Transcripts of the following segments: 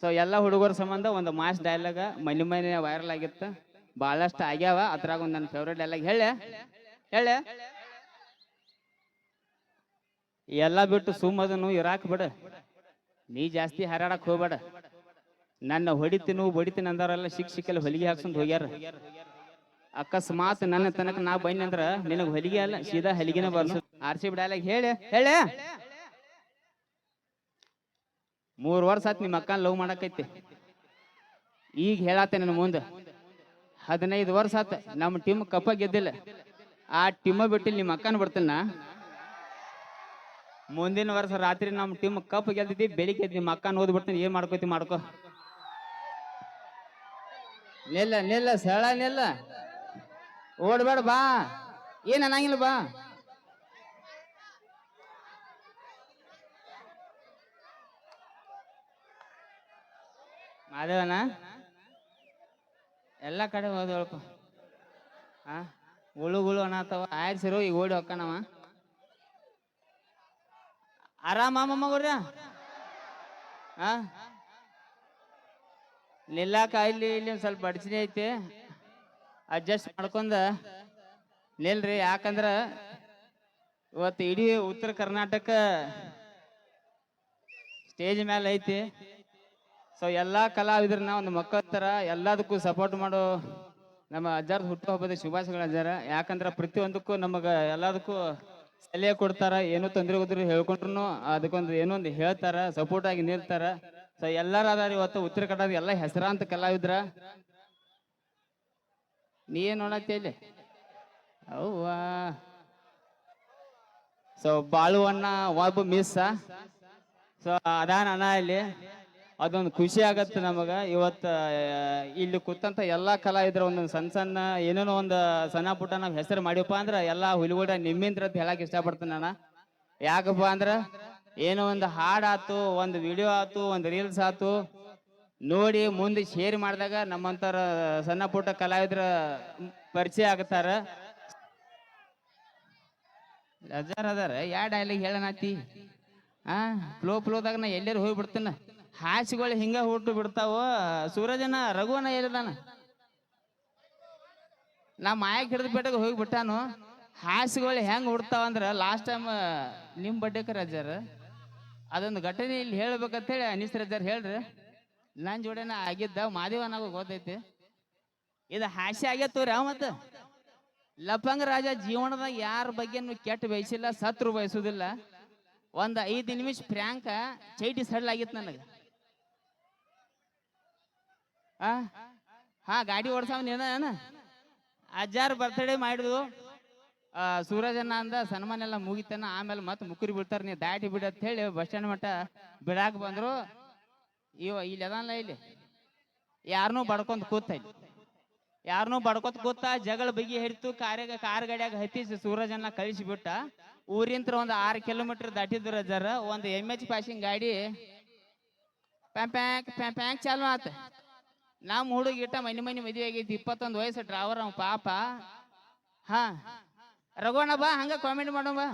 So ಎಲ್ಲ ಹುಡುಗರ ಸಂಬಂಧ ಒಂದು ಮಾಸ್ ಡೈಲಾಗ ಮನೆ ಮನೆ ವೈರಲ್ ಆಗಿತ್ತು. ಬಹಳಷ್ಟು ಆಗ್ಯಾವ. ಅದ್ರಾಗ ಒಂದು ನನ್ನ ಫೇವ್ರೇಟ್ ಡೈಲಾಗ್ ಹೇಳ. ಹೇಳ. ಎಲ್ಲ ಬಿಟ್ಟು ಸುಮ್ಮದನು ಇರಾಕ್ ಬಿಡ. ನೀ ಜಾಸ್ತಿ ಹಾರಾಡಕ್ ಹೋಗ್ಬೇಡ. ನನ್ನ ಹೊಡಿತೀನಿ ಬಡಿತೀನಿ ಅಂದಾರಲ್ಲ ಶಿಕ್ಕಲ್ಲಿ ಹೊಲಿಗೆ ಹಾಕ್ಸಂದ್ ಹೋಗ್ಯಾರ. ಅಕಸ್ಮಾತ್ ನನ್ನ ತನಕ ನಾ ಬನ್ನಿ ಅಂದ್ರ ನಿನಗ್ ಹೊಲಿಗೆ ಅಲ್ಲ, ಸೀದಾ ಹಲಿಗೆನ ಬರ್ಸ. ಆರ್ ಸಿ ಡೈಲಾಗ್ ಹೇಳಿ. ಹೇಳಿ. ಮೂರ್ ವರ್ಷ ಆತ್ ನಿಮ್ಮ ಅಕ್ಕನ ಲವ್ ಮಾಡಕೈತಿ. ಈಗ ಹೇಳತ್ತೆ ನನ್ನ ಮುಂದೆ. ಹದಿನೈದು ವರ್ಷ ಆತ ನಮ್ಮ ಟೀಮ್ ಕಪ್ಪ ಗೆದ್ದಿಲ್ಲ. ಆ ಟೀಮ ಬಿಟ್ಟಿಲ್ಲ ನಿಮ್ಮ ಅಕ್ಕನ ಬಿಡ್ತೀನ? ಮುಂದಿನ ವರ್ಷ ರಾತ್ರಿ ನಮ್ಮ ಟೀಮ್ ಕಪ್ ಗೆಲ್ತೈತಿ ಬೆಳಿಗ್ಗೆ ನಿಮ್ಮ ಅಕ್ಕನ ಓದ್ಬಿಡ್ತೀನಿ ಏನ್ ಮಾಡ್ಕೋತಿ ಮಾಡ್ಕೋ. ನಿಲ್ಲ ನಿಲ್ಲ ಸಳ ನಿಲ್ಲ. ಓಡ್ಬೇಡ ಬಾ. ಏನ್ ಅನ್ನಂಗಿಲ್ಲ ಬಾ. ಮಾದೇವನ? ಎಲ್ಲ ಕಡೆ ಹೋದಳಪ್ಪ ಆ ಉಳು ಗುಳು ಅನ್ನತ್ತವ ಆಯ್ಸಿರು, ಈಗ ಓಡಿ ಹೊಕ್ಕಣವ ಆರಾಮ ಮಗುರ ಹಾ ನಿಲ್ಲಾಕ ಇಲ್ಲಿ ಇಲ್ಲಿ ಒಂದ್ ಸ್ವಲ್ಪ ಅಡಚಣೆ ಐತಿ. ಅಡ್ಜಸ್ಟ್ ಮಾಡ್ಕೊಂಡ ನಿಲ್ರಿ. ಯಾಕಂದ್ರ ಇವತ್ತು ಇಡೀ ಉತ್ತರ ಕರ್ನಾಟಕ ಸ್ಟೇಜ್ ಮೇಲೆ ಐತಿ. ಸೊ ಎಲ್ಲ ಕಲಾವಿದ್ರನ್ನ ಒಂದು ಮಕ್ಕಳ ಥರ ಎಲ್ಲದಕ್ಕೂ ಸಪೋರ್ಟ್ ಮಾಡೋ ನಮ್ಮ ಅಜ್ಜಾರ್ದ ಹುಟ್ಟುಹಬ್ಬದ ಶುಭಾಶಯಗಳು ಅಜ್ಜಾರ. ಯಾಕಂದ್ರೆ ಪ್ರತಿಯೊಂದಕ್ಕೂ ನಮಗೆ ಎಲ್ಲದಕ್ಕೂ ಸಲಹೆ ಕೊಡ್ತಾರ, ಏನೋ ತೊಂದರೆ ಹೋದ್ರು ಹೇಳ್ಕೊಂಡ್ರು ಅದಕ್ಕೊಂದು ಏನೋ ಒಂದು ಹೇಳ್ತಾರ ಸಪೋರ್ಟ್ ಆಗಿ ನಿಲ್ತಾರ. ಸೊ ಎಲ್ಲಾರ ಇವತ್ತು ಉತ್ತರ ಕನ್ನಡದ ಎಲ್ಲ ಹೆಸರಾಂತ ಕಲಾವಿದ್ರ. ನೀ ಏನು ನೋಡತ್ತೇಳಿ ಇಲ್ಲಿ ಅವ್ವಾ. ಸೊ ಬಾಳುವಣ್ಣ ಒಬ್ಬ ಮಿಸ್. ಸೊ ಅದಾನ ಅಣ್ಣ ಇಲ್ಲಿ. ಅದೊಂದು ಖುಷಿ ಆಗತ್ತೆ ನಮಗ. ಇವತ್ತು ಇಲ್ಲಿ ಕೂತಂತ ಎಲ್ಲಾ ಕಲಾವಿದ್ರ ಒಂದೊಂದು ಸಣ್ಣ ಸಣ್ಣ ಏನೇನೋ ಒಂದು ಸಣ್ಣ ಪುಟ್ಟ ನಾವು ಹೆಸರು ಮಾಡಿವಪ್ಪ ಅಂದ್ರೆ ಎಲ್ಲಾ ಹುಲಿಗೂಡ ನಿಮ್ಮಿಂದ್ರ ಅಂತ ಹೇಳಕ್ ಇಷ್ಟಪಡ್ತೀನಿ ನಾನು. ಯಾಕಪ್ಪ ಅಂದ್ರೆ ಏನೋ ಒಂದು ಹಾಡ್ ಒಂದು ವಿಡಿಯೋ ಆತು, ಒಂದು ರೀಲ್ಸ್ ಆತು. ನೋಡಿ ಮುಂದೆ ಶೇರ್ ಮಾಡಿದಾಗ ನಮ್ಮಂತರ ಸಣ್ಣ ಪುಟ್ಟ ಕಲಾವಿದ್ರ ಪರಿಚಯ ಆಗತ್ತಾರ. ಅದಾರ, ಯಾ ಡೈಲಾಗ್ ಹೇಳನಾತಿ? ಆ ಫ್ಲೋ ಫ್ಲೋದಾಗ ನಾ ಎಲ್ಲರೂ ಹೋಗಿ ಬಿಡ್ತೇನ ಹಾಸಿಗಳು ಹಿಂಗ ಹುಟ್ಟು ಬಿಡ್ತಾವ, ಸೂರಜನ ರಘುವನ ಏರಿದಾನ ನಾ ಮಾಯಕ್ ಹಿಡಿದ ಪೇಟೆಗೆ ಹೋಗಿ ಬಿಟ್ಟಾನು. ಹಾಸಿಗಳು ಹೆಂಗ್ ಹುಡ್ತಾವ ಅಂದ್ರ ಲಾಸ್ಟ್ ಟೈಮ್ ನಿಮ್ ಬಡ್ಡೆಕ ರಾಜರ. ಅದೊಂದು ಘಟನೆ ಇಲ್ಲಿ ಹೇಳ್ಬೇಕಂತ ಹೇಳಿ ಅನೀಸ್ ರಜಾರ್ ಹೇಳ್ರಿ. ನನ್ ಜೋಡಿನ ಆಗಿದ್ದ ಮಾದೇವನಾಗ ಗೊತ್ತೈತಿ. ಇದು ಹಾಸ್ಯ ಆಗೈತವ್ರಿ ಅವ ಮತ್ತ. ಲಪಂಗ ರಾಜ ಜೀವನದಾಗ ಯಾರ ಬಗ್ಗೆನು ಕೆಟ್ಟ ಬಯಸಿಲ್ಲ, ಸತ್ರು ಬಯಸುದಿಲ್ಲ. ಒಂದ್ ಐದು ನಿಮಿಷ ಪ್ರ್ಯಾಂಕ ಚೈಟಿ ಸಡ್ಲ್ ಆಗಿತ್ತು ನನಗ. ಆ? ಹಾ, ಗಾಡಿ ಓಡ್ಸಾವ್ ನೀನ ಅಜ್ಜಾರ್ ಬರ್ತ್ಡೇ ಮಾಡಿದು ಆ ಸೂರಜನ್ನ ಅಂದ ಸನ್ಮಾನ ಎಲ್ಲ ಮುಗಿತನ, ಆಮೇಲೆ ಮತ್ತೆ ಮುಕ್ಕುರಿ ಬಿಡ್ತಾರ, ನೀ ದಾಟಿ ಬಿಡ ಅಂತ ಹೇಳಿ ಬಸ್ ಸ್ಟ್ಯಾಂಡ್ ಮಟ್ಟ ಬಿಡಾಕ ಬಂದ್ರು. ಇವ, ಇಲ್ಲಿ ಅದಲ್ಲ ಇಲ್ಲಿ. ಯಾರನ್ನೂ ಬಡ್ಕೊಂತ ಕೂತ ಇಲ್ಲಿ. ಯಾರನ್ನೂ ಬಡ್ಕೊತ ಕೂತ ಜಗಳ ಬಗೆ ಹಿಡಿತು ಕಾರ್ಯಾಗ ಕಾರ್ ಗಾಡಿಯಾಗ ಹತ್ತಿಸಿ ಸೂರಜನ್ನ ಕಳಿಸಿ ಬಿಟ್ಟ. ಒಂದು ಆರು ಕಿಲೋಮೀಟರ್ ದಾಟಿದ್ರ ಜರ ಒಂದು ಎಂ ಎಚ್ ಪಾಸಿಂಗ್ ಗಾಡಿ. ಪ್ಯಾಂಪ್ಯಾಂಕ್ ಪ್ಯಾಂಪ್ಯಾಂಕ್ ಚಾಲು ಆತ. ನಮ್ಮ ಹುಡುಗ ಇಟ್ಟ ಮನಿ ಮನಿ ಮದುವೆ ಆಗೈತಿ, ಇಪ್ಪತ್ತೊಂದು ವಯಸ್ಸು ಡ್ರಾವರ್ ಅವ, ಪಾಪ. ಹ. ರಘೋಣ ಬಾ, ಹಂಗ ಕಾಮೆಂಟ್ ಮಾಡೋ ಬಾ.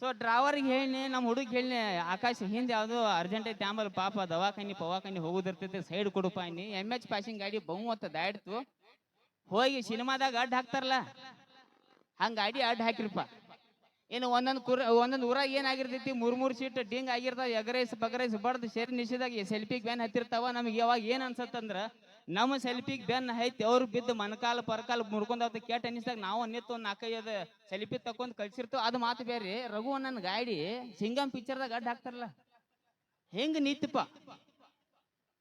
ಸೊ ಡ್ರಾವರ್ಗೆ ಹೇಳಿ ನಮ್ಮ ಹುಡುಗ ಹೇಳಿ, ಆಕಾಶ ಹಿಂದೆ ಯಾವುದು ಅರ್ಜೆಂಟ್ ಐತೆ, ಆಮೇಲೆ ಪಾಪ ದವಾಖಾನಿ, ಪವಾಖಾನಿ ಹೋಗುದಿರ್ತೈತಿ ಸೈಡ್ ಕೊಡುಪ ನೀ ಎಂ ಎಚ್ ಪಾಸಿಂಗ್ ಗಾಡಿ ಬಹುಮತ ದಾಡ್ತು ಹೋಗಿ ಸಿನಿಮಾದಾಗ ಅಡ್ಡ ಹಾಕ್ತಾರಲ್ಲ. ಹಂಗ ಗಾಡಿ ಅಡ್ಡ ಹಾಕಿರಪ್ಪ ಇನ್ನು ಒಂದೊಂದು ಕುರ್ ಒಂದೊಂದು ಊರಾಗ ಏನಾಗಿರ್ತೈತಿ? ಮೂರ್ ಮೂರು ಸೀಟ್ ಡಿಂಗ್ ಆಗಿರ್ತಾವ, ಎಗರೈಸ್ ಬಗರೈಸ್ ಬಡ್ದು ಸೇರಿ ನಿಷೇಧಾಗ ಸೆಲ್ಫಿಗೆ ಬ್ಯಾನ್ ಹತ್ತಿರ್ತಾವ. ನಮ್ಗೆ ಯಾವಾಗ ಏನ್ ಅನ್ಸತ್ತಂದ್ರ, ನಮ್ಮ ಸೆಲ್ಫಿಗೆ ಬ್ಯಾನ್ ಐತಿ ಅವ್ರು ಬಿದ್ದು ಮನಕಾಲ, ಪರಕಾಲ ಮುರ್ಕೊಂಡ ಕೇಟ ಅನಿಸ್ದಾಗ ನಾವು ಅನ್ನಿತ್ತು ಒಂದು ನಾಲ್ಕೈದು ಸೆಲ್ಫಿ ತಕೊಂಡ್ ಕಳ್ಸಿರ್ತೇವೆ. ಅದು ಮಾತು ಬೇರೆ ರಘು ನನ್ನ ಗಾಡಿ ಸಿಂಗಮ್ ಪಿಕ್ಚರ್ದಾಗ ಅಡ್ಡ ಹಾಕ್ತಾರಲ್ಲ, ಹೆಂಗ್ ನಿಂತಪ್ಪ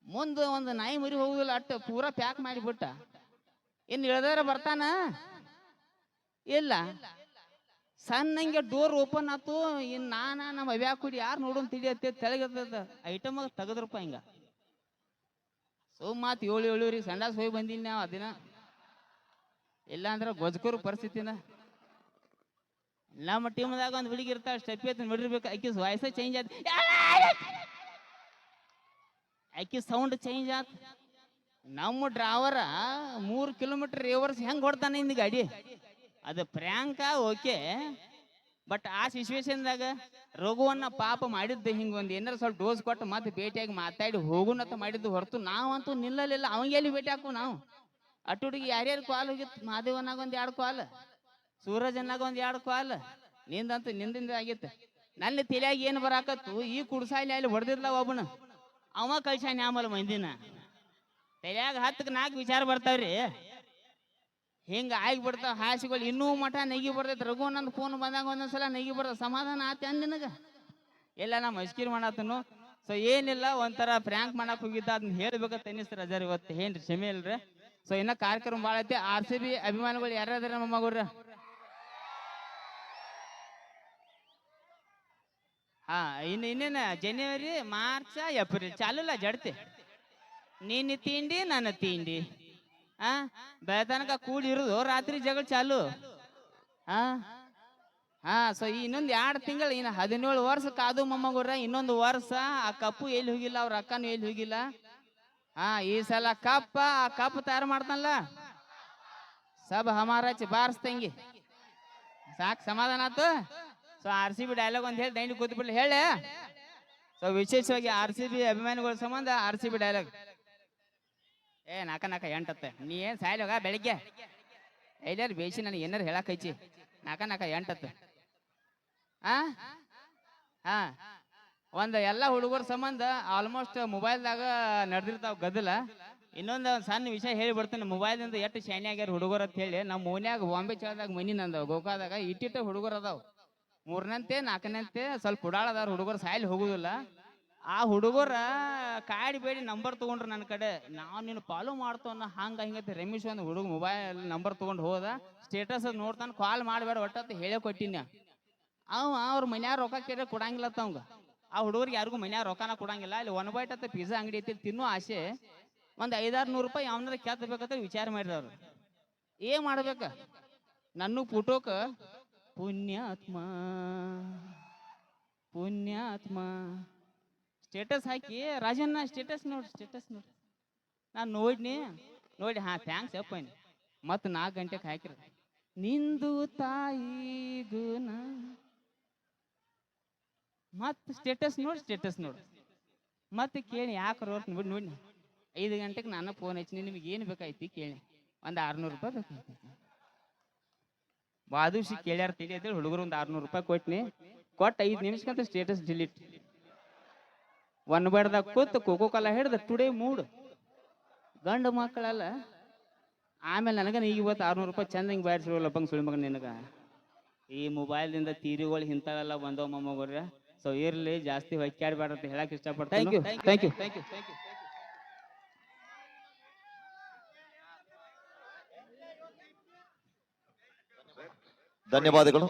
ಮುಂದೆ ಒಂದು ನಾಯಿ ಮರಿ ಹೋಗುದಿಲ್ಲ ಅಟ್ಟು ಪೂರ ಪ್ಯಾಕ್ ಮಾಡಿಬಿಟ್ಟ. ಇನ್ನು ಇಳ್ದಾರ ಬರ್ತಾನ? ಇಲ್ಲ. ಸಣ್ಣಂಗೆ ಡೋರ್ ಓಪನ್ ಆತು, ಇನ್ ನಾನ ನಮ್ಮ ಅವ್ಯಾ ಕುಡಿ ಯಾರು ನೋಡೋನ್ ತಿಳಿಯತ್ತೆ ತೆಳಗದ ಐಟಮ್ ತೆಗದ್ರಪ್ಪ ಹಿಂಗ. ಸೊ ಮಾತ್ ಏಳು ಏಳುವರೆಗೆ ಸಂಡಾಸ್ ಹೋಗಿ ಬಂದಿನಿ ನಾವು ಅದಿನ ಇಲ್ಲ ಅಂದ್ರೆ ಗೊಜ್ಕೂರು ಪರಿಸ್ಥಿತಿನ. ನಮ್ಮ ಟೀಮ್ದಾಗ ಒಂದು ಹುಡುಗಿ ಇರ್ತಾ ಸ್ಟೆಪ್ ಐತಿ ನೋಡಿರ್ಬೇಕು ಆಕಿ ವಾಯ್ಸ ಚೇಂಜ್ ಆತ್. ಆಕಿ ಸೌಂಡ್ ಚೇಂಜ್ ಆತ್. ನಮ್ಮ ಡ್ರೈವರ ಮೂರು ಕಿಲೋಮೀಟರ್ ರಿವರ್ಸ್ ಹೆಂಗ್ ಹೊಡ್ತಾನೆ ಇಂದ ಗಾಡಿ? ಅದು ಪ್ರ್ಯಾಂಕ, ಓಕೆ. ಬಟ್ ಆ ಸಿಚುವೇಶನ್ದಾಗ ರಘುವನ್ನ ಪಾಪ ಮಾಡಿದ್ದು ಹಿಂಗ ಒಂದು ಏನಾರ ಸ್ವಲ್ಪ ಡೋಸ್ ಕೊಟ್ಟು ಮತ್ತೆ ಭೇಟಿಯಾಗಿ ಮಾತಾಡಿ ಹೋಗುನತ್ತ ಮಾಡಿದ್ದು ಹೊರತು ನಾವಂತೂ ನಿಲ್ಲಲಿಲ್ಲ. ಅವಂಗೆ ಎಲ್ಲಿ ಭೇಟಿ ಹಾಕು ನಾವು? ಅಟ್ಟುಡಿಗೆ ಯಾರ್ಯಾರು ಕಾಲ್ ಹೋಗಿತ್ತು ಮಹಾದೇವನಾಗ ಒಂದು ಎರಡು ಕಾಲ್ ಸೂರಜನಾಗ ಒಂದು ಎರಡು ಕಾಲ್ ನಿಂದಂತೂ ನಿಂದಿಂದ ಆಗಿತ್ತು. ನನ್ನ ತಲೆಯಾಗ ಏನು ಬರಾಕತ್ತು? ಈ ಕುಡ್ಸಾಲಿ ಅಲ್ಲಿ ಹೊಡೆದಿರ್ಲ ಒಬ್ಬನ ಅವ ಕಳ್ಸಾನ ಆಮೇಲೆ ಮಂದಿನ. ತಲೆಯಾಗ ಹತ್ತಕ್ಕೆ ನಾಲ್ಕು ವಿಚಾರ ಬರ್ತಾವ್ರಿ. ಹಿಂಗ ಆಗಿ ಬಿಡ್ತಾವ ಹಾಸಿಗಳು ಇನ್ನೂ ಮಠ ನೆಗಿ ಬರ್ತೈತೆ. ರಘು ನಂದು ಫೋನ್ ಬಂದಾಗ ಒಂದೊಂದ್ಸಲ ನೆಗಿ ಬರ್ತದೆ ಸಮಾಧಾನ ಆತ ಅಂದ ನಿನಗೆ? ಎಲ್ಲ ನಾ ಮಸ್ಕಿರ್ ಮಾಡತ್ತನು ಸೊ ಏನಿಲ್ಲ, ಒಂಥರ ಪ್ರ್ಯಾಂಕ್ ಮಾಡಕ್ ಹೋಗಿದ್ದ ಅದನ್ನ ಹೇಳ್ಬೇಕಂತ ಅನಿಸ್ತಾರೆ ಅಜರ್ ಇವತ್ತು. ಏನ್ರಿ ಕ್ಷಮೆ ಇಲ್ರಿ? ಸೊ ಇನ್ನ ಕಾರ್ಯಕ್ರಮ ಭಾಳ ಐತಿ. ಆರ್ ಸಿ ಬಿ ಅಭಿಮಾನಿಗಳು ಯಾರ್ಯಾರ ನಮ್ಮ ಮಗುರ ಹಾ, ಇನ್ನು ಇನ್ನೇನ? ಜನವರಿ ಮಾರ್ಚ್ ಏಪ್ರಿಲ್ ಚಾಲೂಲ್ಲ ಜಡ್ತಿ. ನೀನು ತಿಂಡಿ, ನನ್ನ ತಿಂಡಿ. ಆ? ಬೆಳತನಕ ಕೂಡಿ ಇರುದು, ರಾತ್ರಿ ಜಗಳ ಚಾಲು. ಹಾ ಹಾ ಸೊ ಇನ್ನೊಂದು ಎರಡು ತಿಂಗಳು, ಇನ್ನು ಹದಿನೇಳು ವರ್ಷ ಕಾದು ಮೊಮ್ಮಗುರ ಇನ್ನೊಂದು ವರ್ಷ ಆ ಕಪ್ಪು ಎಲ್ಲಿ ಹೋಗಿಲ್ಲ, ಅವ್ರ ಅಕ್ಕನೂ ಎಲ್ಲಿ ಹೋಗಿಲ್ಲ. ಹಾ ಈ ಸಲ ಕಪ್ಪ, ಆ ಕಪ್ ತಯಾರು ಮಾಡ್ತಾನಲ್ಲ. ಸಬ್ ಹಮಾರಾಚಿ ಬಾರಿಸ್ತಂಗಿ ಸಾಕ್ ಸಮಾಧಾನ ಆತು. So R C B dialogue ಅಂತ ಹೇಳಿ, ದೈನಿಕ್ ಕೂತ್ಬಿಡ್ಲಿ, ಹೇಳಿ. ಸೊ ವಿಶೇಷವಾಗಿ ಆರ್ ಸಿ ಬಿ ಅಭಿಮಾನಿಗಳ ಸಂಬಂಧ ಆರ್ ಸಿ ಬಿ ಡೈಲಾಗ್ ಏ, ನಾಕ ನಾಕ ಎಂಟತ್ತೆ. ನೀ ಏನ್ ಸಾಯ್ಲೋಗ ಬೆಳಿಗ್ಗೆ? ಐದಾರು ಬೇಸಿ ನನಗೆ ಏನಾರು ಹೇಳಕ್ ಐತಿ ನಾಕ ನಾಕ ಎಂಟತ್ತೆ. ಆ? ಹಾ ಒಂದು ಎಲ್ಲ ಹುಡುಗರ ಸಂಬಂಧ ಆಲ್ಮೋಸ್ಟ್ ಮೊಬೈಲ್ದಾಗ ನಡೆದಿರ್ತಾವ ಗದ್ದಲ. ಇನ್ನೊಂದು ಸಣ್ಣ ವಿಷಯ ಹೇಳಿ ಬರ್ತೀನಿ. ಮೊಬೈಲ್ದಿಂದ ಎಷ್ಟು ಶಾನಿ ಆಗ್ಯಾರ ಹುಡುಗರು ಅಂತ ಹೇಳಿ ನಮ್ಮ ಮನ್ಯಾಗ ಬಾಂಬೆ ಚಳದಾಗ ಮನಿ ನಂದವ, ಗೋಕಾದಾಗ ಇಟ್ಟಿಟ್ಟ ಹುಡುಗರು ಅದಾವ. ಮೂರನಂತೆ ನಾಲ್ಕನಂತೆ ಸ್ವಲ್ಪ ಉಡಾಳದಾರ ಹುಡುಗರು, ಸಾಯ್ಲಿ ಹೋಗುದಿಲ್ಲ. ಆ ಹುಡುಗರ ಕಾಡಿ ಬೇಡಿ ನಂಬರ್ ತಗೊಂಡ್ರು ನನ್ನ ಕಡೆ. ನಾವು ನೀನು ಫಾಲೋ ಮಾಡ್ತವನ್ನ ಹಂಗ ಹಿಂಗತ್ತೆ ರಮೇಶ್ ಒಂದು ಹುಡುಗ ಮೊಬೈಲ್ ನಂಬರ್ ತಗೊಂಡು ಹೋದ. ಸ್ಟೇಟಸ್ ನೋಡ್ತಾನೆ ಕಾಲ್ ಮಾಡಬೇಡ ಒಟ್ಟತ್ತು ಹೇಳೇ ಕೊಟ್ಟಿನ ಅವ, ಅವ್ರ ಮನ್ಯಾಗ ರೊಕ್ಕ ಕೇಳಿ ಕೊಡಂಗಿಲ್ಲ ಅವಂಗ. ಆ ಹುಡುಗರಿಗೆ ಯಾರಿಗೂ ಮನ್ಯಾಗ ರೊಕ್ಕನ ಕೊಡಂಗಿಲ್ಲ. ಅಲ್ಲಿ ಒನ್ ಬೈಟ್ ಅಂತ ಪಿಜ್ಜಾ ಅಂಗಡಿ ಐತಿ ತಿನ್ನೋ ಆಸೆ. ಒಂದು ಐದಾರು ನೂರು ರೂಪಾಯಿ ಅವನ ಕೆತ್ತಬೇಕಂತ ವಿಚಾರ ಮಾಡಿದವ್ರು ಏನ್ ಮಾಡ್ಬೇಕ? ನನ್ನ ಪುಟೋಕ ಪುಣ್ಯಾತ್ಮ ಪುಣ್ಯಾತ್ಮ. ಸ್ಟೇಟಸ್ ಹಾಕಿ, ರಾಜಣ್ಣ ಸ್ಟೇಟಸ್ ನೋಡಿ ಸ್ಟೇಟಸ್ ನೋಡಿ. ನಾನು ನೋಡಿನಿ, ನೋಡಿ, ಹಾ ಥ್ಯಾಂಕ್ಸ್ ಅಪ್ಪನಿ ಮತ್ತು ನಾಲ್ಕು ಗಂಟೆಗೆ ಹಾಕಿರ ನಿಂದು ತಾಯಿ ಗುಣ ಮತ್ತು ಸ್ಟೇಟಸ್ ನೋಡಿ ಸ್ಟೇಟಸ್ ನೋಡಿ. ಮತ್ತೆ ಕೇಳಿ, ಯಾಕೆ ರೋಟ್ ನೋಡಿ ನೋಡಿ ಐದು ಗಂಟೆಗೆ ನಾನು ಫೋನ್ ಹಚ್ಚಿನಿ, ನಿಮಗೆ ಏನು ಬೇಕಾಯ್ತಿ ಕೇಳಿ. ಒಂದು ಆರ್ನೂರು ರೂಪಾಯಿ ಬೇಕಾಯ್ತಿ. ಬಾದುಷಿ ಕೇಳ್ಯಾರ ತಿಳಿ ಅಂತೇಳಿ ಹುಡುಗರು ಒಂದು ಆರ್ನೂರು ರೂಪಾಯಿ ಕೊಟ್ನಿ. ಕೊಟ್ಟು ಐದು ನಿಮಿಷಕ್ಕಂತ ಸ್ಟೇಟಸ್ ಡಿಲೀಟ್ ಒನ್ ಬಡ್ದಾಗ ಕೂತು ಕೋಕೋ ಕಾಲ ಹಿಡ್ದು ಟುಡೇ ಮೂಡ್. ಗಂಡು ಮಕ್ಕಳಲ್ಲ. ಆಮೇಲೆ ನನಗೆ ಈಗ ಇವತ್ತು ಆರ್ನೂರು ರೂಪಾಯಿ ಚಂದ ಹಿಂಗೆ ಬಾರಿಸಿರೋಲ್ಲ ಬಂಗ್ ಸುಳಿ ಮಗನ ನಿನಗ. ಈ ಮೊಬೈಲ್ದಿಂದ ತೀರಿಗಳು ಇಂಥವೆಲ್ಲ ಬಂದವ ಮೊಮ್ಮಗ್ರೆ ಸೊ ಇರ್ಲಿ ಜಾಸ್ತಿ ಹೊಕ್ಕಾಡ್ಬೇಡ ಅಂತ ಹೇಳಕ್ ಇಷ್ಟಪಡ್ತೀನಿ. ಥ್ಯಾಂಕ್ ಯು ಥ್ಯಾಂಕ್ ಯು ಧನ್ಯವಾದಗಳು.